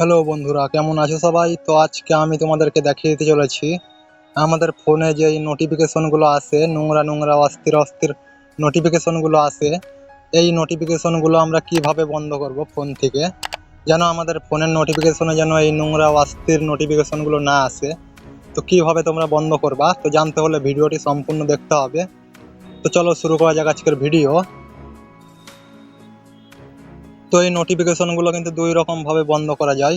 Hello বন্ধুরা, কেমন আছো সবাই? তো আজকে আমি তোমাদেরকে দেখিয়ে দিতে চলেছি, আমাদের ফোনে যে নোটিফিকেশনগুলো আসে, নোংরা নোংরা, অস্থির অস্থির নোটিফিকেশনগুলো আসে, এই নোটিফিকেশনগুলো আমরা কীভাবে বন্ধ করব ফোন থেকে? যেন আমাদের ফোনের নোটিফিকেশনে যেন এই নোংরা, অস্থির নোটিফিকেশনগুলো না আসে, তো কীভাবে তোমরা বন্ধ করবা? তো জানতে হলে ভিডিওটি সম্পূর্ণ দেখতে হবে। তো চলো শুরু করা যাক আজকের ভিডিও। তো এই নোটিফিকেশনগুলো কিন্তু দুই রকমভাবে বন্ধ করা যায়।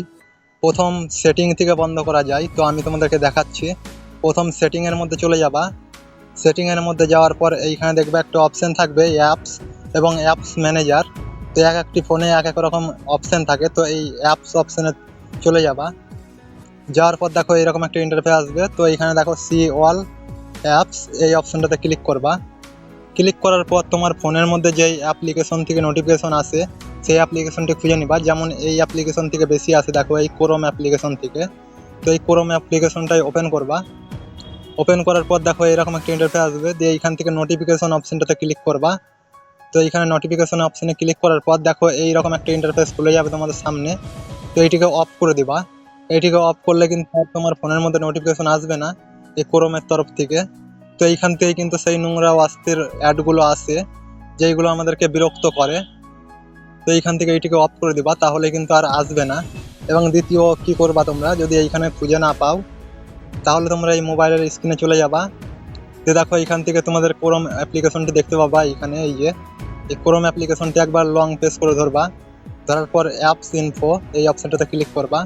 প্রথম সেটিং থেকে বন্ধ করা যায়, তো আমি তোমাদেরকে দেখাচ্ছি। প্রথম সেটিংয়ের মধ্যে চলে যাবা। সেটিংয়ের মধ্যে যাওয়ার পর এইখানে দেখবে একটা অপশান থাকবে অ্যাপস এবং অ্যাপস ম্যানেজার তো এক একটি ফোনে এক এক রকম অপশান থাকে, তো এই অ্যাপস অপশানে চলে যাবা। যাওয়ার পর দেখো এরকম একটা ইন্টারফেস আসবে, তো এইখানে দেখো সি অল অ্যাপস এই অপশানটাতে ক্লিক করবা। ক্লিক করার পর তোমার ফোনের মধ্যে যেই অ্যাপ্লিকেশন থেকে নোটিফিকেশন আসে সেই অ্যাপ্লিকেশনটি খুঁজে নিবা। যেমন এই অ্যাপ্লিকেশন থেকে বেশি আসে দেখো এই ক্রোম অ্যাপ্লিকেশন থেকে। তো এই ক্রোম অ্যাপ্লিকেশনটাই ওপেন করবা। ওপেন করার পর দেখো এরকম একটা ইন্টারফেস আসবে, দিয়ে এইখান থেকে নোটিফিকেশন অপশনটাতে ক্লিক করবা। তো এইখানে নোটিফিকেশন অপশনে ক্লিক করার পর দেখো এইরকম একটা ইন্টারফেস খুলে যাবে তোমাদের সামনে। তো এইটিকে অফ করে দিবা। এইটিকে অফ করলে কিন্তু তোমার ফোনের মধ্যে নোটিফিকেশন আসবে না, এই ক্রোমের তরফ থেকে। তো এইখান থেকে কিন্তু সেই নোংরা অস্থির অ্যাডগুলো আসে যেইগুলো আমাদেরকে বিরক্ত করে। তো এইখান থেকে এইটিকে অফ করে দিবা, তাহলে কিন্তু আর আসবে না। এবং দ্বিতীয়, কি করবা তোমরা? যদি এইখানে খুঁজে না পাও, তাহলে তোমরা এই মোবাইলের স্ক্রিনে চলে যাবা। যে দেখো এইখান থেকে তোমাদের ক্রোম অ্যাপ্লিকেশনটি দেখতে পাবা এইখানে, এই যে। এই ক্রোম অ্যাপ্লিকেশনটি একবার লং প্রেস করে ধরবা। ধরার পর অ্যাপস ইনফো এই অপশনটাতে ক্লিক করবা।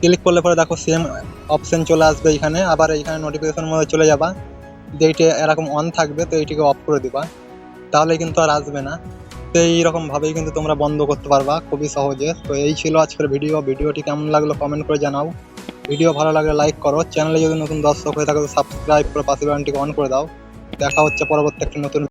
ক্লিক করলে পরে দেখো সেম অপশান চলে আসবে এইখানে। আবার এইখানে নোটিফিকেশন মধ্যে চলে যাবা। যে এইটি এরকম অন থাকবে, তো এইটিকে অফ করে দিবা। তাহলে কিন্তু আর আসবে না। তো এইরকম ভাবেই কিন্তু তোমরা বন্ধ করতে পারবা, খুবই সহজে। তো এই ছিল আজকের ভিডিও ভিডিওটি কেমন লাগল কমেন্ট করে জানাও। ভিডিও ভালো লাগলে লাইক করো। চ্যানেলে যদি নতুন দর্শক হয়ে থাকে সাবস্ক্রাইব করে পাশে অন করে দাও। দেখা হচ্ছে পরবর্তী একটি নতুন